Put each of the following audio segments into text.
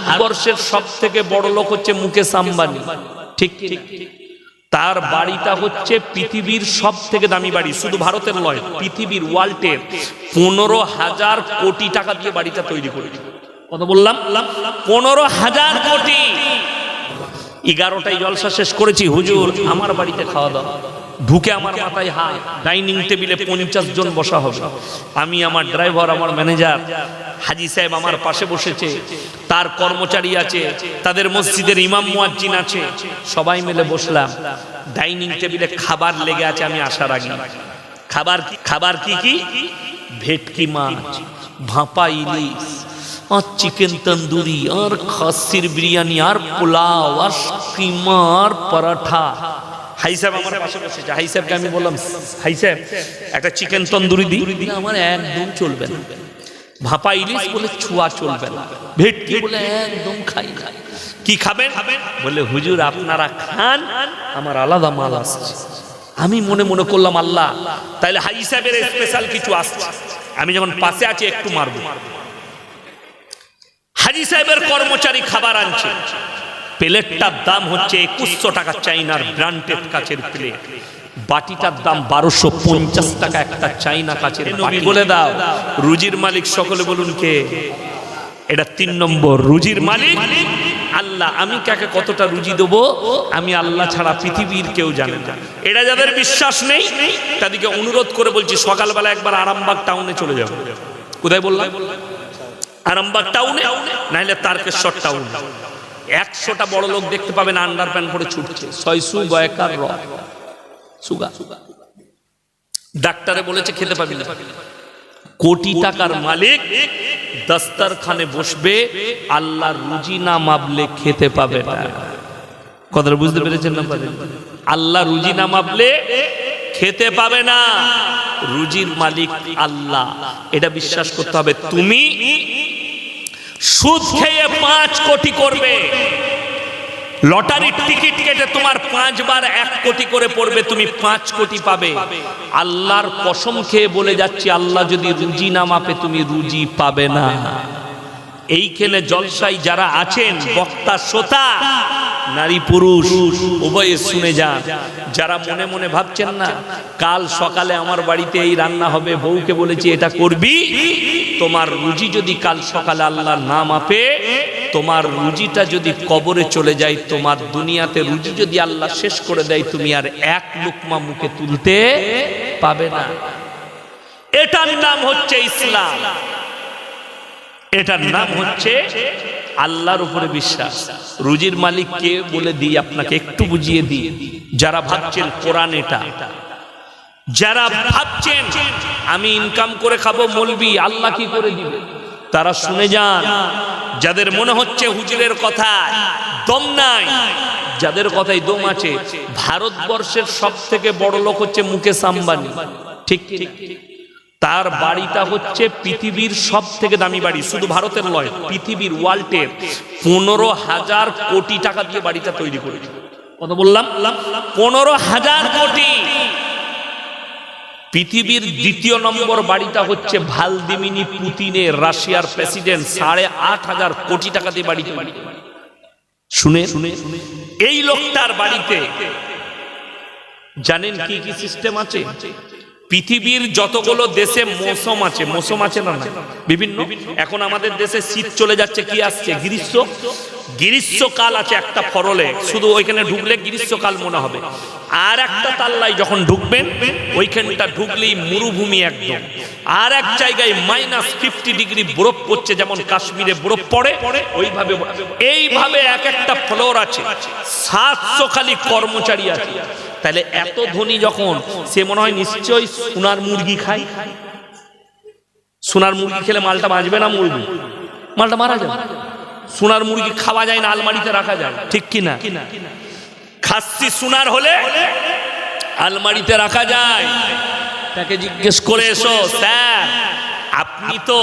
ভারতবর্ষের সব থেকে বড় লোক হচ্ছে মুকেশ আম্বানি। ঠিক কি না? তার বাড়িটা হচ্ছে পৃথিবীর সব থেকে দামি বাড়ি, শুধু ভারতের নয়, পৃথিবীর ওয়ার্ল্ডের পনেরো হাজার কোটি টাকা দিয়ে বাড়িটা তৈরি করেছে। কত বললাম? পনেরো হাজার কোটি! এগারোটায় জলসা শেষ করেছি। হুজুর, আমার বাড়িতে খাওয়া দাওয়া। ঢুকে আমার মাথায় হাত, ডাইনিং টেবিলে পঞ্চাশ জন বসা হবে। আমি আমার ড্রাইভার, আমার ম্যানেজার, হাজি সাহেব আমার পাশে বসেছে, তার কর্মচারী আছে, তাদের মসজিদের ইমাম মুয়াজ্জিন আছে, সবাই মিলে বসলাম। ডাইনিং টেবিলে খাবার লেগে আছে, আমি আসার আগে। খাবার খাবার কি কি? ভেটকি মাছ, ভাপা ইলিশ, আর চিকেন তন্দুরি, আর খাসির বিরিয়ানি, আর পোলাও, আর কিমা আর পরাঠা হাই সাহেব আমার পাশে বসেছে হাই সাহেবকে আমি বললাম হাই সাহেব একটা চিকেন তন্দুরি দিই আমার একদম চলবে না। ভাপা ইলিশ বলে ছুয়া চলবে না। ভেটকি বলে একদম খাই না। কি খাবেন? বলে হুজুর আপনারা খান আমার আলাদা মাল আসছে। আমি মনে মনে করলাম আল্লাহ তাহলে হাই সাহেবের স্পেশাল কিছু আসছে। আমি যখন পাশে আছি একটু মারবো। হাজি সাহেবের কর্মচারী খাবার আনছে। প্লেটটার দাম হচ্ছে একুশশো টাকা চাইনার ব্র্যান্ডেড কাচের প্লেট। বাটিটার দাম বারোশো পঞ্চাশ টাকা একটা চাইনা কাচের বাটি। বলে দাও রুজির মালিক সকলে বলুন কে? এটা তিন নম্বর রুজির মালিক? আল্লাহ আমি কাকে কতটা রুজি দেবো? আমি আল্লাহ ছাড়া পৃথিবীর কেউ জানে না। এটা যাদের বিশ্বাস নেই তাদেরকে অনুরোধ করে বলছি সকালবেলা একবার আরামবাগ টাউনে চলে যাব কোথায় বললাম? আরামবাগ টাউনে নাহলে তারকেশ্বর টাউন। একশোটা বড় লোক দেখতে পাবেন আন্ডার প্যান্ট পরে ছুটছে। ছয়শু গয়কার র ডাক্তারে বলেছে খেতে পাবি না। কোটি টাকার মালিক দস্তারখানে বসবে আল্লাহ রুজি না মাপলে খেতে পাবে না। কথাটা বুঝতে পেরেছেন না আল্লাহ রুজি না মাপলে খেতে পাবে না। রুজির মালিক আল্লাহ। এটা বিশ্বাস করতে হবে। তুমি সুদ খেয়ে পাঁচ কোটি করবে। লটারির টিকিট কেটে তোমার পাঁচবার এক কোটি করে পড়বে, তুমি পাঁচ কোটি পাবে। আল্লাহর কসম খেয়ে বলে যাচ্ছি, আল্লাহ যদি রুজি না মাপে, তুমি রুজি পাবে না। এইখানে জলসাই যারা আছেন, বক্তা, শ্রোতা, নারী, পুরুষ, উভয়ে শুনে যান। যারা মনে মনে ভাবছেন না, কাল সকালে আমার বাড়িতে এই রান্না হবে, বউকে বলেছি, এটা করবি? তোমার রুজি যদি কাল সকালে আল্লাহ না মাপে তোমার রুজিটা যদি কবরে চলে যায়, তোমার দুনিয়াতে রুজি যদি আল্লাহ শেষ করে দেয়, তুমি আর এক লুকমা মুখে তুলতে পাবে না। এটার নাম হচ্ছে ইসলাম। এটার নাম হচ্ছে আল্লাহর উপরে বিশ্বাস। রুজির মালিক কে বলে দিই, আপনাকে একটু বুঝিয়ে দিই। যারা ভাবছেন কোরআন এটা যারা ভাবছেন, আমি ইনকাম করে খাব, মলবি, আল্লাহ কি করে দিবে? তারা শুনে যান, যাদের মনে হচ্ছে হুজুরের কথা দম নাই, যাদের কথাই দম আছে, ভারতবর্ষের সব থেকে বড় লোক হচ্ছে মুকেশ আম্বানি। ঠিক তার বাড়িটা হচ্ছে পৃথিবীর সব থেকে দামি বাড়ি, শুধু ভারতের নয় পৃথিবীর ওয়ার্ল্ডের পনেরো হাজার কোটি টাকা দিয়ে বাড়িটা তৈরি করেছে। কত বললাম? পনেরো হাজার কোটি। পৃথিবীর দ্বিতীয় নম্বর বাড়িটা হচ্ছে ভালদিমিনি পুতিনের রাশিয়ার প্রেসিডেন্ট সাড়ে আট হাজার কোটি টাকা দিয়ে বাড়ি তৈরি শুনে শুনে এই লোকটার বাড়িতে জানেন কি কি সিস্টেম আছে? পৃথিবীর যতগুলো দেশে মৌসুম আছে মৌসুম আছে না? বিভিন্ন? এখন আমাদের দেশে শীত চলে যাচ্ছে, কি আসছে? গ্রীষ্ম? গ্রীষ্মকাল আছে একটা ফরলে, শুধু ওইখানে ঢুকলে গ্রীষ্মকাল মনে হবে। আর একটা তাল্লাই যখন ঢুকবেন, ওইখানটা ঢুকলেই মরুভূমি একদম। আর এক জায়গায় মাইনাস ফিফটি ডিগ্রি বরফ পড়ছে, যেমন কাশ্মীরে বরফ পড়ে, ওইভাবে এইভাবে এক একটা ফ্লোর আছে। সাতশো খালি কর্মচারী আছে। তাহলে এত ধনী যখন, সে মনে হয় নিশ্চয়ই সোনার মুরগি খায়। সোনার মুরগি খেলে মালটা বাঁচবে না মুরগি মালটা মারা যাবে। সোনার মুরগি খাওয়া যায় না আলমারিতে রাখা যায় ঠিক কি না খাসি সোনার হলে আলমারিতে রাখা যায় তাকে জিজ্ঞেস করে এসো স্যার আপনি তো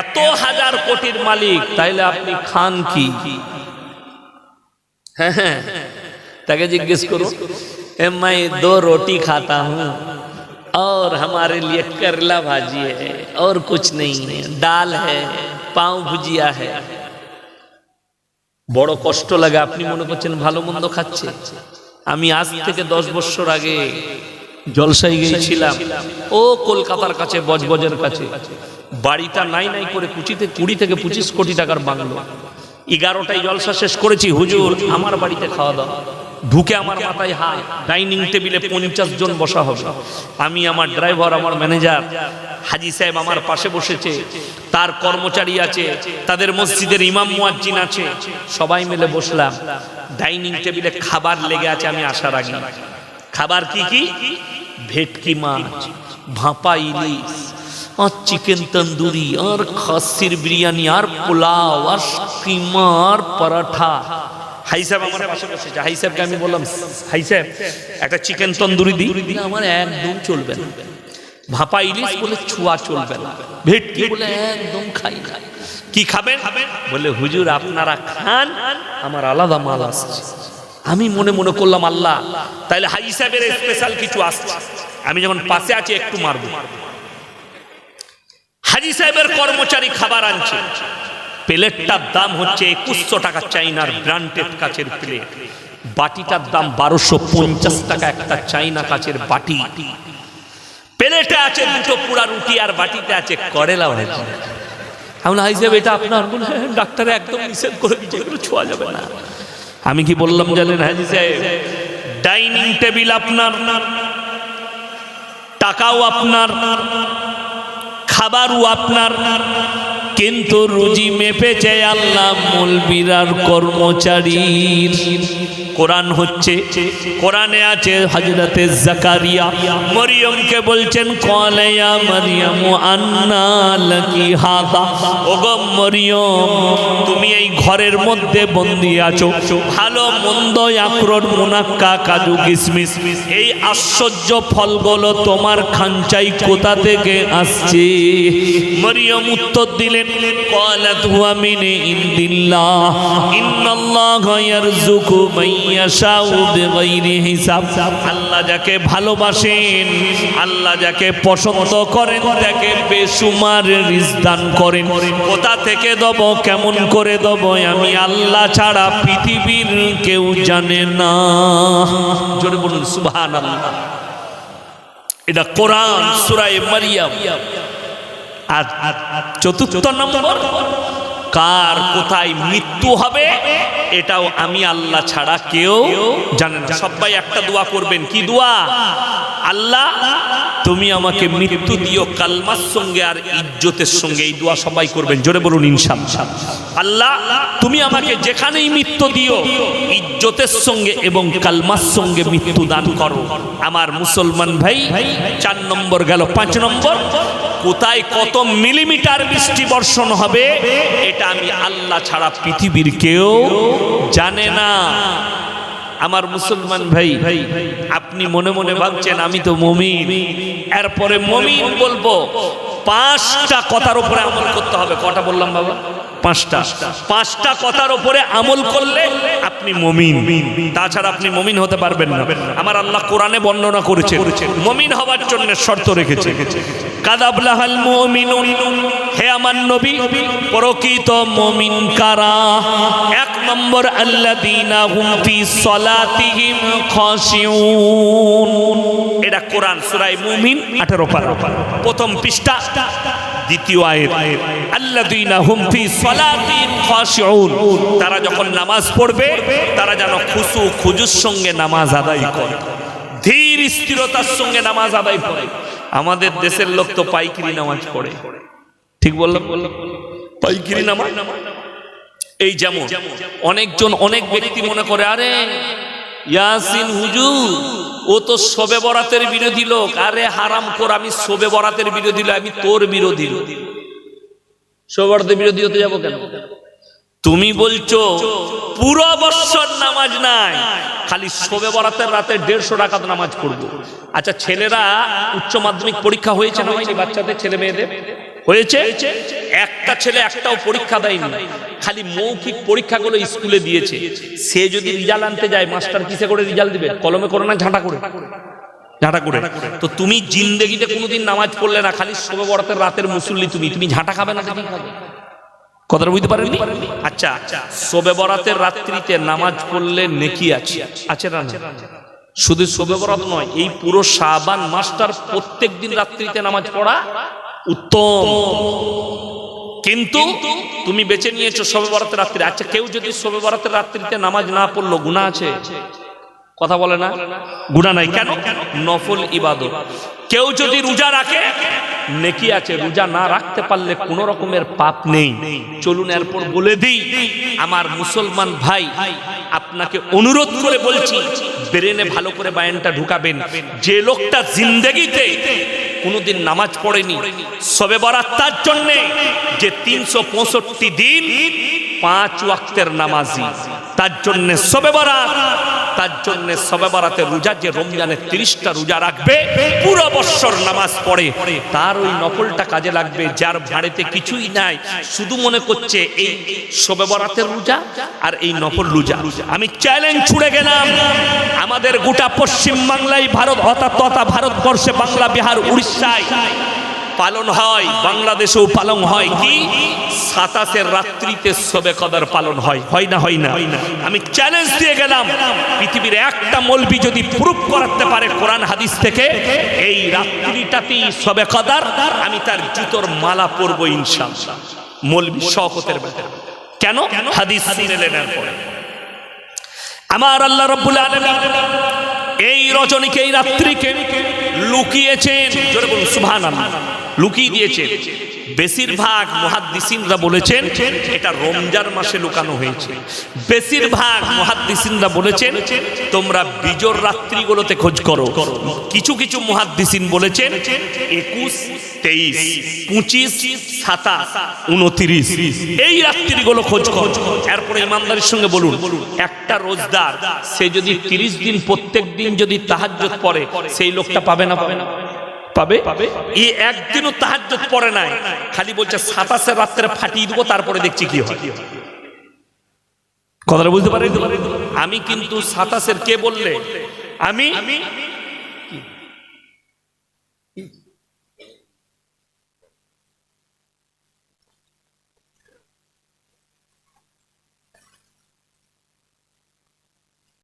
এত হাজার কোটির মালিক তাইলে আপনি খান কি হ্যাঁ হ্যাঁ ताकि जिज्ञेस करो ए, मैं दो रोटी खाता हूँ और हमारे लिए करेला भाजी है और कुछ नहीं है दाल है पाव भुजिया है বড় কষ্ট লাগে, আপনি মনে করছেন ভালো মন্দ খাচ্ছে। আমি আজ থেকে দশ বছর আগে জলসাই গিয়েছিলাম, ও কলকাতার কাছে, বজবজের কাছে। বাড়িটা নাই নাই করে কুচিতে কুড়ি থেকে পঁচিশ কোটি টাকার বাংলো। এগারোটায় জলসা শেষ করেছি, হুজুর, আমার বাড়িতে খাওয়া দাওয়া ঢুকে আমার মাথায় হাত, ডাইনিং টেবিলে পঞ্চাশ জন বসা হবে। আমি আমার ড্রাইভার, আমার ম্যানেজার, হাজি সাহেব আমার পাশে বসেছে, তার কর্মচারী আছে, তাদের মসজিদের ইমাম মুয়াজ্জিন আছে, সবাই মিলে বসলাম। ডাইনিং টেবিলে খাবার লেগে আছে, আমি আসার আগে। খাবার কি কি? ভেটকি মাছ, ভাপা ইলিশ, আর চিকেন তন্দুরি, আর খাসির বিরিয়ানি, আর পোলাও, আর কিমা আর পরাঠা। হাই সাহেব আমার পাশে বসেছে হাই সাহেবকে আমি বললাম হাই সাহেব একটা চিকেন তন্দুরি দিই। আমার একদম চলবে না। ভাপা ইলিশ বলে ছুয়া চলবে না। ভেটকি বলে একদম খাই না। কি খাবেন? বলে হুজুর আপনারা খান আমার আলাদা মাল আসছে। আমি মনে মনে করলাম আল্লাহ তাইলে হাই সাহেবের স্পেশাল কিছু আসছে। আমি যখন পাশে আছি একটু মারবো। হাজি সাহেবের কর্মচারী খাবার আনছে। প্লেটটার দাম হচ্ছে একুশশো টাকা চাইনার ব্র্যান্ডেড কাচের প্লেট। বাটিটার দাম বারোশো পঞ্চাশ টাকা একটা চাইনা কাচের বাটি। প্লেটে আছে দুটো পুরা রুটি আর বাটিতে আছে করেলা ভাজি আমি হাই সাহেব এটা আপনার বলে "হ্যাঁ, ডাক্তার একদম নিষেধ করে দিচ্ছে এগুলো ছোঁয়া যাবে না। আমি কি বললাম জানেন হাজি সাহেব? ডাইনিং টেবিল আপনার টাকাও আপনার খাবারও আপনার কিন্তু রুজি মেপেছে আল্লাহ মলবিরার কর্মচারীর। কোরআন হচ্ছে কোরআনে আছে হজরতে জাকারিয়া মারিয়মকে বলছেন, কলেয়া মারিয়াম, আন্না লাকি হাতা ওগো মরিয়ম, তুমি এই ঘরের মধ্যে বন্দি আছো। ভালো মন্দ আক্রোট, মুনাক্কা, কাজু, কিসমিস, এই আশ্চর্য ফলগুলো তোমার খাঞ্চাই কোথা থেকে আসছে? মরিয়ম উত্তর দিলেন, কলাত হুয়া মিনে ইন্দিল্লাহ, ইন্নাল্লাহ ইয়ারযুকু মাইয়াশাউ বিগাইরি হিসাব। আল্লাহ যাকে ভালোবাসেন, আল্লাহ যাকে পছন্দ করেন, তাকে বেসুমার রিজক দান করেন। কোথা থেকে দেব, কেমন করে দেব, আমি আল্লাহ ছাড়া পৃথিবীর কেউ জানে না। জোরে বলুন, সুবহানাল্লাহ। এটা কোরআন সূরা মারিয়াম। আর চতুর্থ নম্বর কার কোথায় মৃত্যু হবে, এটাও আমি আল্লাহ ছাড়া কেউ জানেন সবাই একটা দোয়া করবেন। কি দোয়া? আল্লাহ, তুমি আমাকে মৃত্যু দিও কালমার সঙ্গে আর ইজ্জতের সঙ্গে। এই দোয়া সবাই করবেন। জোরে বলুন, ইনশাআল্লাহ। আল্লাহ, তুমি আমাকে যেখানেই মৃত্যু দিও, ইজ্জতের সঙ্গে এবং কালমার সঙ্গে মৃত্যু দান করো। আমার মুসলমান ভাই, চার নম্বর গেল, পাঁচ নম্বর। কোথায় কত মিলিমিটার বৃষ্টি বর্ষণ হবে, এটা আমি আল্লাহ ছাড়া পৃথিবীর কেউ জানে না। আমার মুসলমান ভাই ভাই আপনি মনে মনে ভাবছেন আমি তো মমিন। এরপরে মমিন বলব, পাঁচটা কথার উপরে আমল করতে হবে। কটা বললাম বাবা? পাঁচটা। পাঁচটা কথার উপরে আমল করলে আপনি মমিন। তাছাড়া আপনি মমিন হতে পারবেন না। আমার আল্লাহ কোরআনে বর্ণনা করেছে মমিন হওয়ার জন্য শর্ত রেখেছে কাদাবলাহাল মুমিনুন। হে আমার নবী, প্রকৃত মুমিন কারা? এক নম্বর, আল্লাযীনা হুম ফি সলাতিহিম খাশিউন। এটা কোরআন সূরা মুমিন 18 পারা। প্রথম পৃষ্ঠা, দ্বিতীয় আয়াত। আল্লাযীনা হুম ফি সলাতিহিম খাশিউন। তারা যখন নামাজ পড়বে, তারা যেন খুশু খুজুর সঙ্গে নামাজ আদায় করে। ধীর স্থিরতার সঙ্গে নামাজ আদায় করে। আমাদের দেশের লোক তো পাইকিরি নামাজ পড়ে। ঠিক বললাম? পাইকিরি নামাজ? এই যেমন অনেকজন অনেক ব্যক্তি মনে করে আরে ইয়াসিন হুজুর ও তো শোবে বরাতের বিরোধী লোক। আরে হারাম কর আমি শোবে বরাতের বিরোধী লোক আমি তোর বিরোধী লোক। শোবে বরাতের বিরোধী হতে যাব কেন? তুমি বলছো, পুরো বৎসর নামাজ নাই, খালি শোবে বরাতের রাতে দেড়শো টাকা নামাজ পড়ব। আচ্ছা ছেলেরা উচ্চ মাধ্যমিক পরীক্ষা হয়েছে না হয়নি বাচ্চাদের, ছেলে মেয়েদের? হয়েছে? একটা ছেলে একটাও পরীক্ষা দেয়নি, খালি মৌখিক পরীক্ষাগুলো স্কুলে দিয়েছে। সে যদি রেজাল্ট আনতে যায়, মাস্টার কিসে করে রেজাল্ট দিবে? কলমে করে না ঝাঁটা করে? ঝাঁটা করে। তো তুমি জিন্দেগিতে কোনোদিন নামাজ পড়লে না, খালি শোবে বরাতের রাতের মুসল্লি তুমি তুমি ঝাঁটা খাবে না খাবে কথাটা বুঝতে পারেননি? আচ্ছা শোবে বরাতের রাত্রিতে নামাজ পড়লে নেকি আছে? আছে না? শুধু শোবে বরাত নয় এই পুরো শাবান মাস্টার প্রত্যেক দিন রাত্রিতে নামাজ পড়া উত্তম। কিন্তু তুমি বেছে নিয়েছো শোবে বরাতের রাত্রি। আচ্ছা কেউ যদি শোবে বরাতের রাত্রিতে নামাজ না পড়ল গুণা আছে? কথা বলে না? গুণা নাই কেন? নফল ইবাদত। কেউ যদি রোজা রাখে নেকি আছে, রোজা না রাখতে পারলে কোনো রকমের পাপ নেই। চলুন এরপর বলে দিই, আমার মুসলমান ভাই, আপনাকে অনুরোধ করে বলছি, ব্রেনে ভালো করে বায়ানটা ঢুকাবেন। যে লোকটা জিন্দেগিতে কোনোদিন নামাজ পড়েনি, সবে বরাত তার জন্যে যে তিনশো পঁয়ষট্টি দিন পাঁচ ওয়াক্তের নামাজি, তার জন্য সবে বরাত তার জন্য সবে বরাতে রোজা, যে রমজানের তিরিশটা রোজা রাখবে, পুরো বৎসর নামাজ পড়ে, তার ওই নকলটা কাজে লাগবে, যার ভাড়েতে কিছুই নাই, শুধু মনে করছে এই সবে বরাতের রোজা আর এই নফল রোজা। আমি চ্যালেঞ্জ ছুড়ে গেলাম, আমাদের গোটা পশ্চিম বাংলায় ভারত, অর্থাৎ তথা ভারতবর্ষে বাংলা, বিহার, উড়িষ্যায় পালন হয়, বাংলাদেশেও পালন হয় কি? সাতাশের রাত্রিতে সবে কদর পালন হয় হয় না হয় না? আমি চ্যালেঞ্জ দিয়ে গেলাম, পৃথিবীর একটা মলবি যদি প্রুফ করাতে পারে কোরআন হাদিস থেকে, এই রাত্রিটাতেই সবে কদর, আমি তার জুতোর মালা পরবো ইনশাআল্লাহ। মলবি শওকতের ব্যাপারে। কেন? হাদিস আমার আল্লাহ রব্বুল আলামিন এই রজনীকে, এই রাত্রিকে লুকিয়েছেন। জোরে বলুন সুবহানাল্লাহ। লুকিয়ে দিয়েছেন। বেশিরভাগ মুহাদ্দিসিনরা বলেছেন এটা রমজান মাসে লুকানো হয়েছে। বেশিরভাগ মুহাদ্দিসিনরা বলেছেন তোমরা বিজোর রাত্রিগুলোতে খোঁজ করো। কিছু কিছু মুহাদ্দিসিন বলেছেন একুশ তেইশ পঁচিশ সাতাশ উনত্রিশ এই রাত্রিগুলো খোঁজ করো। এরপরে ইমানদারের সঙ্গে বলুন একটা রোজদার সে যদি তিরিশ দিন প্রত্যেক দিন যদি তাহাজ্জত পড়ে সেই লোকটা পাবে না পাবে না? পাবে? এই একদিনও তাহাজ্জত পড়ে নাই। খালি বলছে সাতাশের রাত্রে ফাটিয়ে দেবো তারপরে দেখছি কি হয়। কথাটা বুঝতে পারি আমি কিন্তু সাতাশের কে বললে? আমি